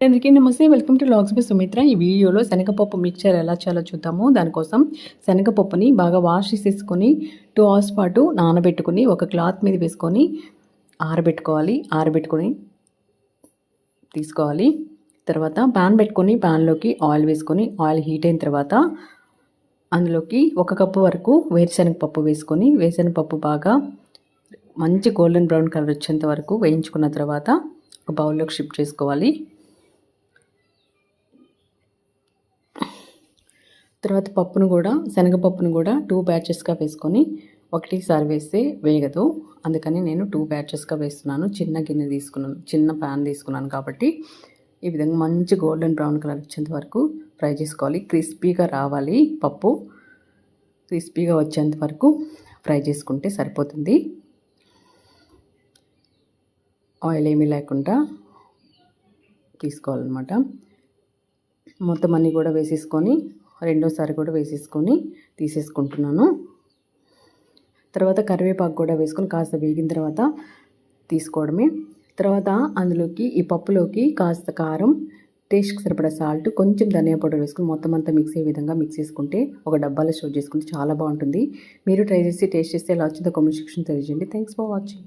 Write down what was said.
అందరికీ నమస్తే. Welcome to logs by Sumitra. ఈ వీడియోలో శనగపప్పు మిక్చర్ ఎలా చేయాలో చూద్దాము. దానికోసం శనగపప్పుని బాగా వాష్ చేసేసుకొని టూ అవర్స్ పాటు నానబెట్టుకుని ఒక క్లాత్ మీద వేసుకొని ఆరబెట్టుకోవాలి. ఆరబెట్టుకొని తీసుకోవాలి. తర్వాత పాన్ పెట్టుకొని పాన్లోకి ఆయిల్ వేసుకొని ఆయిల్ హీట్ అయిన తర్వాత అందులోకి ఒక కప్పు వరకు వేరుశనగపప్పు వేసుకొని వేరుశనగపప్పు బాగా మంచి గోల్డెన్ బ్రౌన్ కలర్ వచ్చేంత వరకు వేయించుకున్న తర్వాత ఒక బౌల్లోకి షిఫ్ట్ చేసుకోవాలి. తర్వాత పప్పును కూడా శనగపప్పును కూడా టూ బ్యాచెస్గా వేసుకొని ఒకటిసారి వేస్తే వేగదు. అందుకని నేను టూ బ్యాచెస్గా వేస్తున్నాను. చిన్న గిన్నె తీసుకున్నాను. చిన్న ప్యాన్ తీసుకున్నాను కాబట్టి ఈ విధంగా మంచి గోల్డెన్ బ్రౌన్ కలర్ వచ్చేంత వరకు ఫ్రై చేసుకోవాలి. క్రిస్పీగా రావాలి పప్పు. క్రిస్పీగా వచ్చేంత వరకు ఫ్రై చేసుకుంటే సరిపోతుంది. ఆయిల్ ఏమీ లేకుండా తీసుకోవాలన్నమాట. మొత్తం అన్నీ కూడా వేసేసుకొని రెండోసారి కూడా వేసేసుకొని తీసేసుకుంటున్నాను. తర్వాత కరివేపాకు కూడా వేసుకొని కాస్త వేగిన తర్వాత తీసుకోవడమే. తర్వాత అందులోకి ఈ పప్పులోకి కాస్త కారం టేస్ట్కి సరిపడా సాల్ట్ కొంచెం ధనియా పౌడర్ వేసుకుని మొత్తం అంతా మిక్స్ అయ్యే విధంగా మిక్స్ చేసుకుంటే ఒక డబ్బాలో స్టోర్ చేసుకుంటే చాలా బాగుంటుంది. మీరు ట్రై చేసి టేస్ట్ చేస్తే ఎలా వచ్చిందో కామెంట్ సెక్షన్ తెలియజేయండి. Thanks for watching.